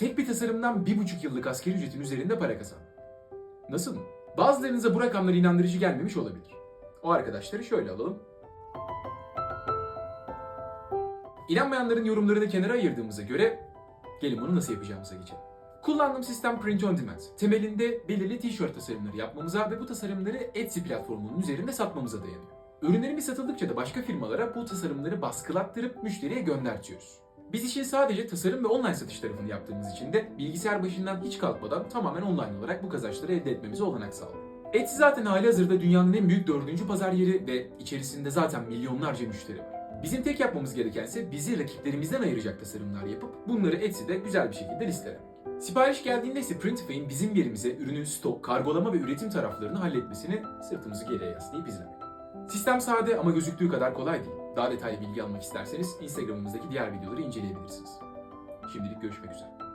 tek bir tasarımdan bir buçuk yıllık asgari ücretin üzerinde para kazandım. Nasıl mı? Bazılarınıza bu rakamlar inandırıcı gelmemiş olabilir. O arkadaşları şöyle alalım. İnanmayanların yorumlarını kenara ayırdığımıza göre gelin bunu nasıl yapacağımıza geçelim. Kullandığım sistem Print on Demand. Temelinde belirli tişört tasarımları yapmamıza ve bu tasarımları Etsy platformunun üzerinde satmamıza dayanıyor. Ürünlerimiz satıldıkça da başka firmalara bu tasarımları baskılattırıp müşteriye göndertiyoruz. Biz işin sadece tasarım ve online satış tarafını yaptığımız için de bilgisayar başından hiç kalkmadan tamamen online olarak bu kazançları elde etmemize olanak sağladı. Etsy zaten hali hazırda dünyanın en büyük dördüncü pazar yeri ve içerisinde zaten milyonlarca müşteri var. Bizim tek yapmamız gereken ise bizi rakiplerimizden ayıracak tasarımlar yapıp bunları Etsy'de güzel bir şekilde listelemek. Sipariş geldiğinde ise Printify'in bizim yerimize ürünün stok, kargolama ve üretim taraflarını halletmesini sırtımızı geriye yaslayıp izlemek. Sistem sade ama gözüktüğü kadar kolay değil. Daha detaylı bilgi almak isterseniz Instagram'ımızdaki diğer videoları inceleyebilirsiniz. Şimdilik görüşmek üzere.